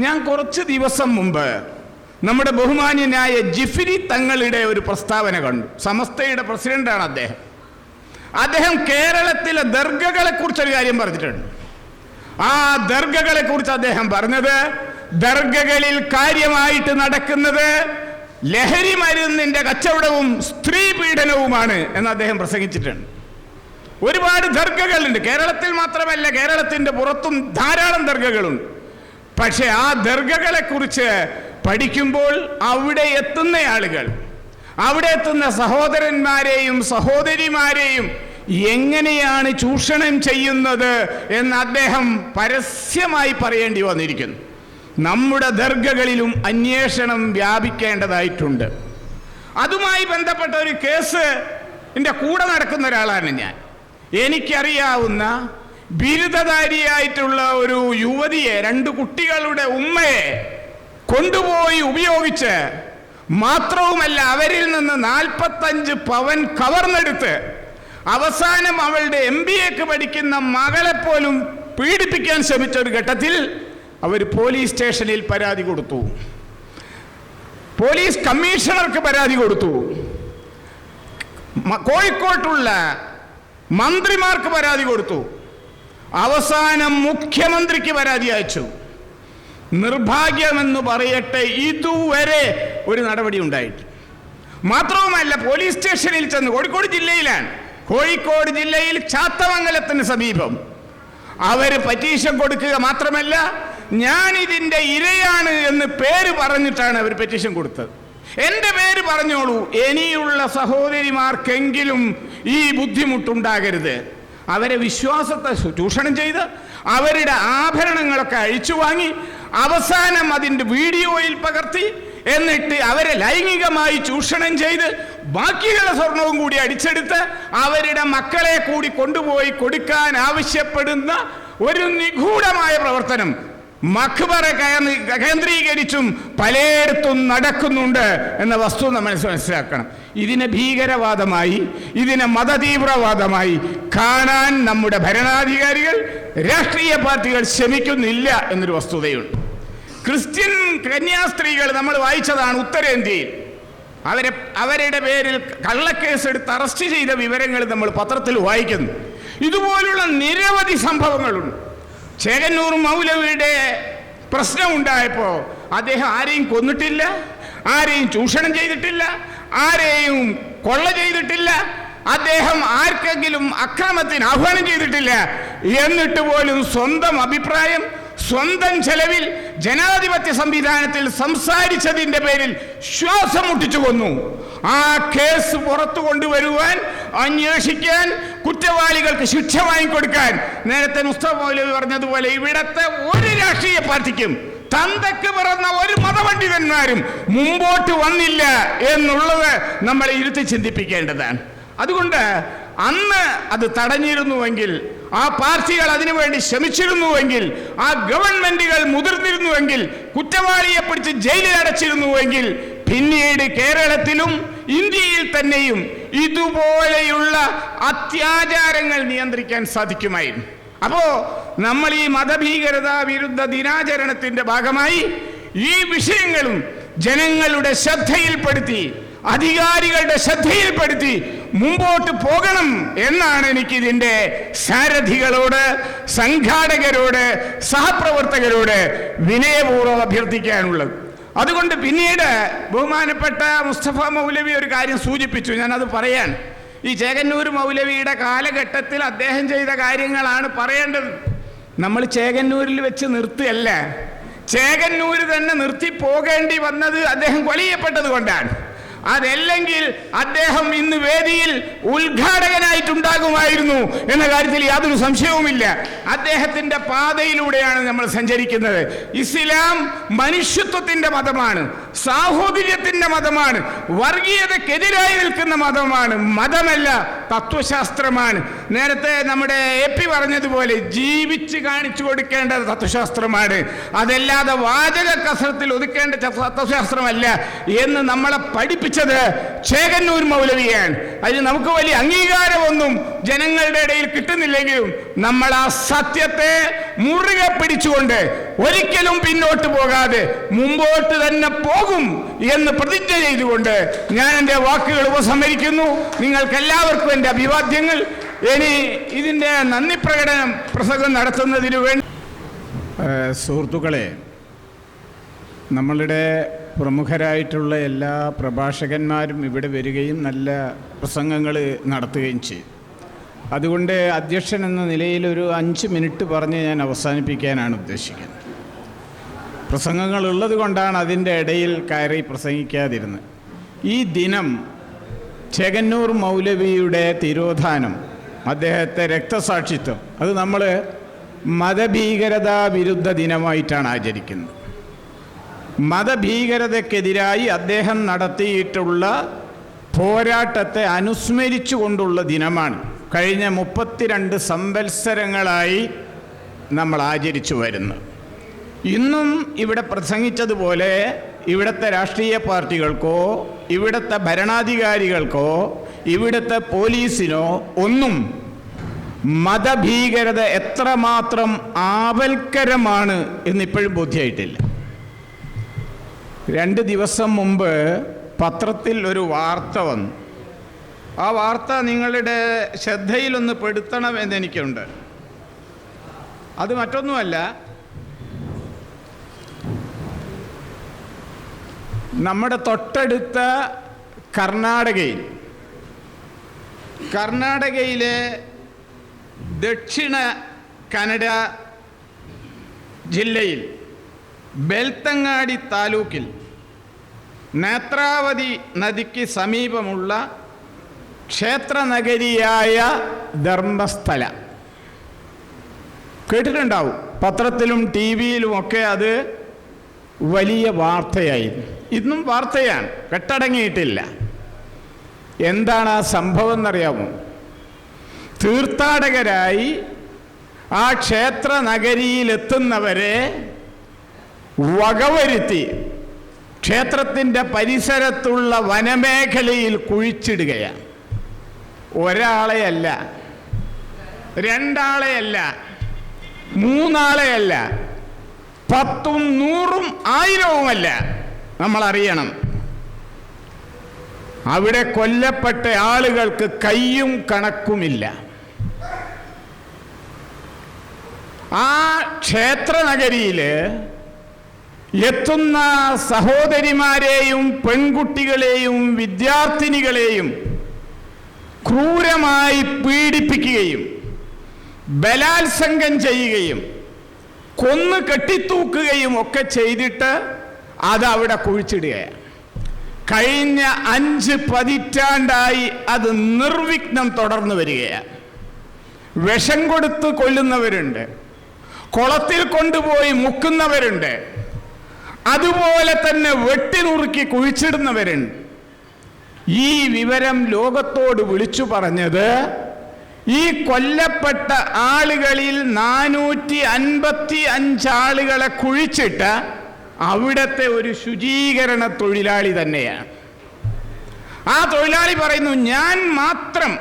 ഞാൻ കുറച്ച് ദിവസം മുമ്പ് നമ്മുടെ ബഹുമാന്യനായ ജിഫിരി തങ്ങളുടെ ഒരു പ്രസ്താവന കണ്ടു. സമസ്തയുടെ പ്രസിഡന്റാണ് അദ്ദേഹം. അദ്ദേഹം കേരളത്തിലെ ദർഗകളെ കുറിച്ചൊരു കാര്യം പറഞ്ഞിട്ടുണ്ട്. ആ ദർഗകളെ കുറിച്ച് അദ്ദേഹം പറഞ്ഞത് ദർഗകളിൽ കാര്യമായിട്ട് നടക്കുന്നത് ലഹരി മരുന്നിന്റെ കച്ചവടവും സ്ത്രീ പീഡനവുമാണ് എന്ന് അദ്ദേഹം പ്രസംഗിച്ചിട്ടുണ്ട്. ഒരുപാട് ദർഗകളുണ്ട്. കേരളത്തിൽ മാത്രമല്ല കേരളത്തിന്റെ പുറത്തും ധാരാളം ദർഗകളുണ്ട്. പക്ഷെ ആ ദർഗകളെ കുറിച്ച് പഠിക്കുമ്പോൾ അവിടെ എത്തുന്ന ആളുകൾ അവിടെ എത്തുന്ന സഹോദരന്മാരെയും സഹോദരിമാരെയും എങ്ങനെയാണ് ചൂഷണം ചെയ്യുന്നത് എന്ന് അദ്ദേഹം പരസ്യമായി പറയേണ്ടി വന്നിരിക്കുന്നു. നമ്മുടെ ദർഗകളിലും അന്വേഷണം വ്യാപിക്കേണ്ടതായിട്ടുണ്ട്. അതുമായി ബന്ധപ്പെട്ട ഒരു കേസ് എന്റെ കൂടെ നടക്കുന്ന ഒരാളാണ് ഞാൻ. എനിക്കറിയാവുന്ന ബിരുദധാരിയായിട്ടുള്ള ഒരു യുവതിയെ രണ്ട് കുട്ടികളുടെ ഉമ്മയെ കൊണ്ടുപോയി ഉപയോഗിച്ച് മാത്രവുമല്ല അവരിൽ നിന്ന് നാൽപ്പത്തഞ്ച് പവൻ കവർന്നെടുത്ത് അവസാനം അവളുടെ എം ബി എക്ക് പഠിക്കുന്ന മകളെ പോലും പീഡിപ്പിക്കാൻ ശ്രമിച്ച ഒരു ഘട്ടത്തിൽ അവർ പോലീസ് സ്റ്റേഷനിൽ പരാതി കൊടുത്തു. പോലീസ് കമ്മീഷണർക്ക് പരാതി കൊടുത്തു. കോഴിക്കോട്ടുള്ള മന്ത്രിമാർക്ക് പരാതി കൊടുത്തു. അവസാനം മുഖ്യമന്ത്രിക്ക് പരാതി അയച്ചു. നിർഭാഗ്യമെന്ന് പറയട്ടെ ഇതുവരെ ഒരു നടപടി ഉണ്ടായിട്ട് മാത്രവുമല്ല പോലീസ് സ്റ്റേഷനിൽ ചെന്ന് കോഴിക്കോട് ജില്ലയിലാണ്. കോഴിക്കോട് ജില്ലയിൽ ചാത്തമംഗലത്തിന് സമീപം. അവർ പറ്റീഷൻ കൊടുക്കുക മാത്രമല്ല ഞാൻ ഇതിന്റെ ഇരയാണ് എന്ന് പേര് പറഞ്ഞിട്ടാണ് അവർ പെറ്റീഷൻ കൊടുത്തത്. എന്റെ പേര് പറഞ്ഞോളൂ ഇനിയുള്ള സഹോദരിമാർക്കെങ്കിലും ഈ ബുദ്ധിമുട്ടുണ്ടാകരുത്. അവരെ വിശ്വാസത്തെ ചൂഷണം ചെയ്ത് അവരുടെ ആഭരണങ്ങളൊക്കെ അഴിച്ചു വാങ്ങി അവസാനം അതിന്റെ വീഡിയോയിൽ പകർത്തി എന്നിട്ട് അവരെ ലൈംഗികമായി ചൂഷണം ചെയ്ത് ബാക്കിയുള്ള സ്വർണവും കൂടി അടിച്ചെടുത്ത് അവരുടെ മക്കളെ കൂടി കൊണ്ടുപോയി കൊടുക്കാൻ ആവശ്യപ്പെടുന്ന ഒരു നിഗൂഢമായ പ്രവർത്തനം മഖ്ബറ കേന്ദ്രീകരിച്ചും പലയിടത്തും നടക്കുന്നുണ്ട് എന്ന വസ്തു നമ്മൾ മനസ്സിലാക്കണം. ഇതിനെ ഭീകരവാദമായി ഇതിനെ മതതീവ്രവാദമായി കാണാൻ നമ്മുടെ ഭരണാധികാരികൾ രാഷ്ട്രീയ പാർട്ടികൾ ശ്രമിക്കുന്നില്ല എന്നൊരു വസ്തുതയുണ്ട്. ക്രിസ്ത്യൻ കന്യാസ്ത്രീകൾ നമ്മൾ വായിച്ചതാണ് ഉത്തരേന്ത്യയിൽ. അവരെ അവരുടെ പേരിൽ കള്ളക്കേസ് എടുത്ത് അറസ്റ്റ് ചെയ്ത വിവരങ്ങൾ നമ്മൾ പത്രത്തിൽ വായിക്കുന്നു. ഇതുപോലുള്ള നിരവധി സംഭവങ്ങളുണ്ട്. ചേകന്നൂർ മൗലവിയുടെ പ്രശ്നമുണ്ടായപ്പോൾ അദ്ദേഹം ആരെയും കൊന്നിട്ടില്ല ആരെയും ചൂഷണം ചെയ്തിട്ടില്ല ആരെയും കൊള്ള ചെയ്തിട്ടില്ല അദ്ദേഹം ആർക്കെങ്കിലും അക്രമത്തിന് ആഹ്വാനം ചെയ്തിട്ടില്ല എന്നിട്ട് പോലും സ്വന്തം അഭിപ്രായം സ്വന്തം ചെലവിൽ ജനാധിപത്യ സംവിധാനത്തിൽ സംസാരിച്ചതിന്റെ പേരിൽ ശ്വാസം മുട്ടിച്ചു കൊന്നു. ആ കേസ് പുറത്തു കൊണ്ടുവരുവാൻ അന്വേഷിക്കാൻ കുറ്റവാളികൾക്ക് ശിക്ഷ വാങ്ങിക്കൊടുക്കാൻ നേരത്തെ മുസ്തഫ പറഞ്ഞതുപോലെ ഇവിടത്തെ ഒരു രാഷ്ട്രീയ പാർട്ടിക്കും തന്തക്ക് പിറന്ന ഒരു മതപണ്ഡിതന്മാരും മുമ്പോട്ട് വന്നില്ല എന്നുള്ളത് നമ്മളെ ഇരുത്തി ചിന്തിപ്പിക്കേണ്ടതാണ്. അതുകൊണ്ട് അന്ന് അത് തടഞ്ഞിരുന്നുവെങ്കിൽ ആ പാർട്ടികൾ അതിനുവേണ്ടി ശ്രമിച്ചിരുന്നുവെങ്കിൽ ആ ഗവൺമെന്റുകൾ മുതിർന്നിരുന്നുവെങ്കിൽ കുറ്റവാളിയെ പിടിച്ച് ജയിലിൽ അടച്ചിരുന്നുവെങ്കിൽ പിന്നീട് കേരളത്തിലും ഇന്ത്യയിൽ തന്നെയും ഇതുപോലെയുള്ള അത്യാചാരങ്ങൾ നിയന്ത്രിക്കാൻ സാധിക്കുമായിരുന്നു. അപ്പോ നമ്മൾ ഈ മതഭീകരത വിരുദ്ധ ദിനാചരണത്തിന്റെ ഭാഗമായി ഈ വിഷയങ്ങളും ജനങ്ങളുടെ ശ്രദ്ധയിൽപ്പെടുത്തി അധികാരികളുടെ ശ്രദ്ധയിൽപ്പെടുത്തി മുമ്പോട്ട് പോകണം എന്നാണ് എനിക്ക് ഇതിന്റെ സാരഥികളോട് സംഘാടകരോട് സഹപ്രവർത്തകരോട് വിനയപൂർവം അഭ്യർത്ഥിക്കാനുള്ളത്. അതുകൊണ്ട് പിന്നീട് ബഹുമാനപ്പെട്ട മുസ്തഫ മൗലവി ഒരു കാര്യം സൂചിപ്പിച്ചു. ഞാനത് പറയാൻ. ഈ ചേകന്നൂർ മൗലവിയുടെ കാലഘട്ടത്തിൽ അദ്ദേഹം ചെയ്ത കാര്യങ്ങളാണ് പറയേണ്ടത്. നമ്മൾ ചേകന്നൂരിൽ വെച്ച് നിർത്തുകയല്ല? ചേകന്നൂര് തന്നെ നിർത്തി പോകേണ്ടി വന്നത് അദ്ദേഹം കൊലയപ്പെട്ടത് കൊണ്ടാണ്. അതല്ലെങ്കിൽ അദ്ദേഹം ഇന്ന് വേദിയിൽ ഉദ്ഘാടകനായിട്ടുണ്ടാകുമായിരുന്നു എന്ന കാര്യത്തിൽ യാതൊരു സംശയവുമില്ല. അദ്ദേഹത്തിന്റെ പാതയിലൂടെയാണ് നമ്മൾ സഞ്ചരിക്കുന്നത്. ഇസ്ലാം മനുഷ്യത്വത്തിന്റെ മതമാണ് സാഹോദര്യത്തിന്റെ മതമാണ് വർഗീയതക്കെതിരായി നിൽക്കുന്ന മതമാണ്. മതമല്ല തത്വശാസ്ത്രമാണ്. നേരത്തെ നമ്മുടെ എ പി പറഞ്ഞതുപോലെ ജീവിച്ച് കാണിച്ചു കൊടുക്കേണ്ട തത്വശാസ്ത്രമാണ്. അതല്ലാതെ വാചക കസരത്തിൽ ഒതുക്കേണ്ട തത്വശാസ്ത്രമല്ല എന്ന് നമ്മളെ പഠിപ്പിച്ചു പിടിച്ചത് ചേകന്നൂർ മൗലവിയാണ്. അതിന് നമുക്ക് വലിയ അംഗീകാരമൊന്നും ജനങ്ങളുടെ ഇടയിൽ കിട്ടുന്നില്ലെങ്കിലും നമ്മൾ ആ സത്യത്തെ മുറുകെ പിടിച്ചുകൊണ്ട് ഒരിക്കലും പിന്നോട്ട് പോകാതെ മുമ്പോട്ട് തന്നെ പോകും എന്ന് പ്രതിജ്ഞ ചെയ്തുകൊണ്ട് ഞാൻ എന്റെ വാക്കുകൾ ഉപസംഹരിക്കുന്നു. നിങ്ങൾക്കെല്ലാവർക്കും എന്റെ അഭിവാദ്യങ്ങൾ. ഇനി ഇതിന്റെ നന്ദി പ്രകടനം പ്രസംഗം നടത്തുന്നതിന് വേണ്ടി സുഹൃത്തുക്കളെ നമ്മളുടെ പ്രമുഖരായിട്ടുള്ള എല്ലാ പ്രഭാഷകന്മാരും ഇവിടെ വരികയും നല്ല പ്രസംഗങ്ങൾ നടത്തുകയും ചെയ്യും. അതുകൊണ്ട് അധ്യക്ഷൻ എന്ന നിലയിൽ ഒരു അഞ്ച് മിനിറ്റ് പറഞ്ഞ് ഞാൻ അവസാനിപ്പിക്കാനാണ് ഉദ്ദേശിക്കുന്നത്. പ്രസംഗങ്ങൾ ഉള്ളത് കൊണ്ടാണ് അതിന്റെ ഇടയിൽ കയറി പ്രസംഗിക്കാതിരുന്നത്. ഈ ദിനം ചെകന്നൂർ മൗലവിയുടെ തിരോധാനം അദ്ദേഹത്തെ രക്തസാക്ഷിത്വം അത് നമ്മൾ മതഭീകരതാ വിരുദ്ധ ദിനമായിട്ടാണ് ആചരിക്കുന്നത്. മതഭീകരതയ്ക്കെതിരായി അദ്ദേഹം നടത്തിയിട്ടുള്ള പോരാട്ടത്തെ അനുസ്മരിച്ചു കൊണ്ടുള്ള ദിനമാണ്. കഴിഞ്ഞ മുപ്പത്തിരണ്ട് സംവത്സരങ്ങളായി നമ്മൾ ആചരിച്ചു വരുന്നു. ഇന്നും ഇവിടെ പ്രസംഗിച്ചതുപോലെ ഇവിടുത്തെ രാഷ്ട്രീയ പാർട്ടികൾക്കോ ഇവിടുത്തെ ഭരണാധികാരികൾക്കോ ഇവിടുത്തെ പോലീസിനോ ഒന്നും മതഭീകരത എത്രമാത്രം ആവൽക്കരമാണ് എന്നിപ്പോഴും ബോധ്യമായിട്ടില്ല രണ്ട് ദിവസം മുമ്പ് പത്രത്തിൽ ഒരു വാർത്ത വന്നു. ആ വാർത്ത നിങ്ങളുടെ ശ്രദ്ധയിലൊന്ന് പെടുത്തണമെന്ന് എനിക്കുണ്ട്. അത് മറ്റൊന്നുമല്ല. നമ്മുടെ തൊട്ടടുത്ത കർണാടകയിൽ കർണാടകയിലെ ദക്ഷിണ കന്നഡ ജില്ലയിൽ ബെൽത്തങ്ങാടി താലൂക്കിൽ നേത്രാവതി നദിക്ക് സമീപമുള്ള ക്ഷേത്രനഗരിയായ ധർമ്മസ്ഥല. കേട്ടിട്ടുണ്ടാവും. പത്രത്തിലും ടി വിയിലുമൊക്കെ അത് വലിയ വാർത്തയായിരുന്നു. ഇന്നും വാർത്തയാണ്. കെട്ടടങ്ങിയിട്ടില്ല. എന്താണ് ആ സംഭവം എന്നറിയാമോ തീർത്ഥാടകരായി ആ ക്ഷേത്ര നഗരിയിലെത്തുന്നവരെ വകവരുത്തി ക്ഷേത്രത്തിന്റെ പരിസരത്തുള്ള വനമേഖലയിൽ കുഴിച്ചിടുകയാണ്. ഒരാളെയല്ല രണ്ടാളെയല്ല മൂന്നാളെയല്ല പത്തും നൂറും ആയിരവുമല്ല. നമ്മൾ അറിയണം അവിടെ കൊല്ലപ്പെട്ട ആളുകൾക്ക് കയ്യും കണക്കുമില്ല. ആ ക്ഷേത്രനഗരിയിൽ എത്തുന്ന സഹോദരിമാരെയും പെൺകുട്ടികളെയും വിദ്യാർത്ഥിനികളെയും ക്രൂരമായി പീഡിപ്പിക്കുകയും ബലാത്സംഗം ചെയ്യുകയും കൊന്നു കെട്ടിത്തൂക്കുകയും ഒക്കെ ചെയ്തിട്ട് അത് അവിടെ കുഴിച്ചിടുകയാണ്. കഴിഞ്ഞ അഞ്ച് പതിറ്റാണ്ടായി അത് നിർവിഘ്നം തുടർന്നു വരികയാണ്. വിഷം കൊടുത്ത് കൊല്ലുന്നവരുണ്ട്. കുളത്തിൽ കൊണ്ടുപോയി മുക്കുന്നവരുണ്ട്. അതുപോലെ തന്നെ വെട്ടിനുറുക്കി കുഴിച്ചിടുന്നവരുണ്ട്. ഈ വിവരം ലോകത്തോട് വിളിച്ചു പറഞ്ഞത് ഈ കൊല്ലപ്പെട്ട ആളുകളിൽ നാനൂറ്റി അൻപത്തി അഞ്ചാളുകളെ കുഴിച്ചിട്ട് അവിടത്തെ ഒരു ശുചീകരണ തൊഴിലാളി തന്നെയാണ്. ആ തൊഴിലാളി പറയുന്നു ഞാൻ മാത്രം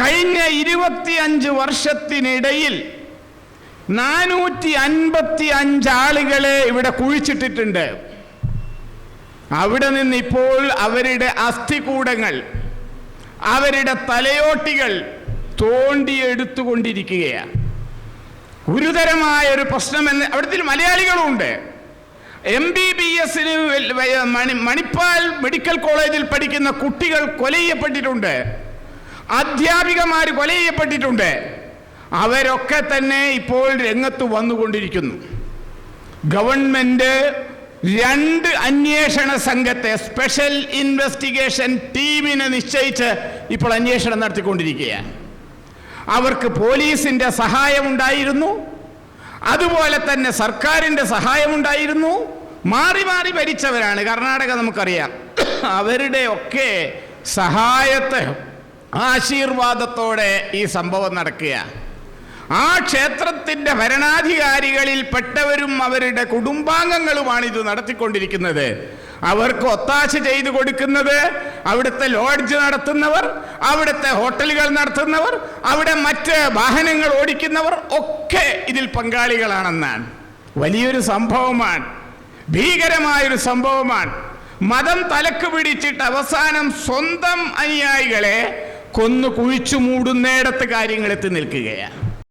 കഴിഞ്ഞ ഇരുപത്തിയഞ്ച് വർഷത്തിനിടയിൽ നാനൂറ്റി അൻപത്തി അഞ്ചാളുകളെ ഇവിടെ കുഴിച്ചിട്ടിട്ടുണ്ട്. അവിടെ നിന്ന് ഇപ്പോൾ അവരുടെ അസ്ഥികൂടങ്ങൾ അവരുടെ തലയോട്ടികൾ തോണ്ടിയെടുത്തുകൊണ്ടിരിക്കുകയാണ്. ഗുരുതരമായ ഒരു പ്രശ്നം എന്ന് അവിടുത്തെ മലയാളികളുമുണ്ട് എം ബി ബി എസിന് മണിപ്പാൽ മെഡിക്കൽ കോളേജിൽ പഠിക്കുന്ന കുട്ടികൾ കൊല ചെയ്യപ്പെട്ടിട്ടുണ്ട് അധ്യാപികമാർ കൊല ചെയ്യപ്പെട്ടിട്ടുണ്ട് അവരൊക്കെ തന്നെ ഇപ്പോൾ രംഗത്ത് വന്നുകൊണ്ടിരിക്കുന്നു. ഗവൺമെന്റ് രണ്ട് അന്വേഷണ സംഘത്തെ സ്പെഷ്യൽ ഇൻവെസ്റ്റിഗേഷൻ ടീമിനെ നിശ്ചയിച്ച് ഇപ്പോൾ അന്വേഷണം നടത്തിക്കൊണ്ടിരിക്കുകയാണ്. അവർക്ക് പോലീസിന്റെ സഹായമുണ്ടായിരുന്നു അതുപോലെ തന്നെ സർക്കാരിന്റെ സഹായമുണ്ടായിരുന്നു മാറി മാറി ഭരിച്ചവരാണ്. കർണാടക നമുക്കറിയാം. അവരുടെ ഒക്കെ സഹായത്തെ ആശീർവാദത്തോടെ ഈ സംഭവം നടക്കുക ആ ക്ഷേത്രത്തിന്റെ ഭരണാധികാരികളിൽ പെട്ടവരും അവരുടെ കുടുംബാംഗങ്ങളുമാണ് ഇത് നടത്തിക്കൊണ്ടിരിക്കുന്നത്. അവർക്ക് ഒത്താശ ചെയ്തു കൊടുക്കുന്നത് അവിടുത്തെ ലോഡ്ജ് നടത്തുന്നവർ അവിടുത്തെ ഹോട്ടലുകൾ നടത്തുന്നവർ അവിടെ മറ്റ് വാഹനങ്ങൾ ഓടിക്കുന്നവർ ഒക്കെ ഇതിൽ പങ്കാളികളാണെന്നാണ്. വലിയൊരു സംഭവമാണ്. ഭീകരമായൊരു സംഭവമാണ്. മതം തലക്ക് പിടിച്ചിട്ട് അവസാനം സ്വന്തം അനുയായികളെ കൊന്നു കുഴിച്ചു മൂടുന്നിടത്ത് കാര്യങ്ങൾ എത്തി നിൽക്കുകയാണ്.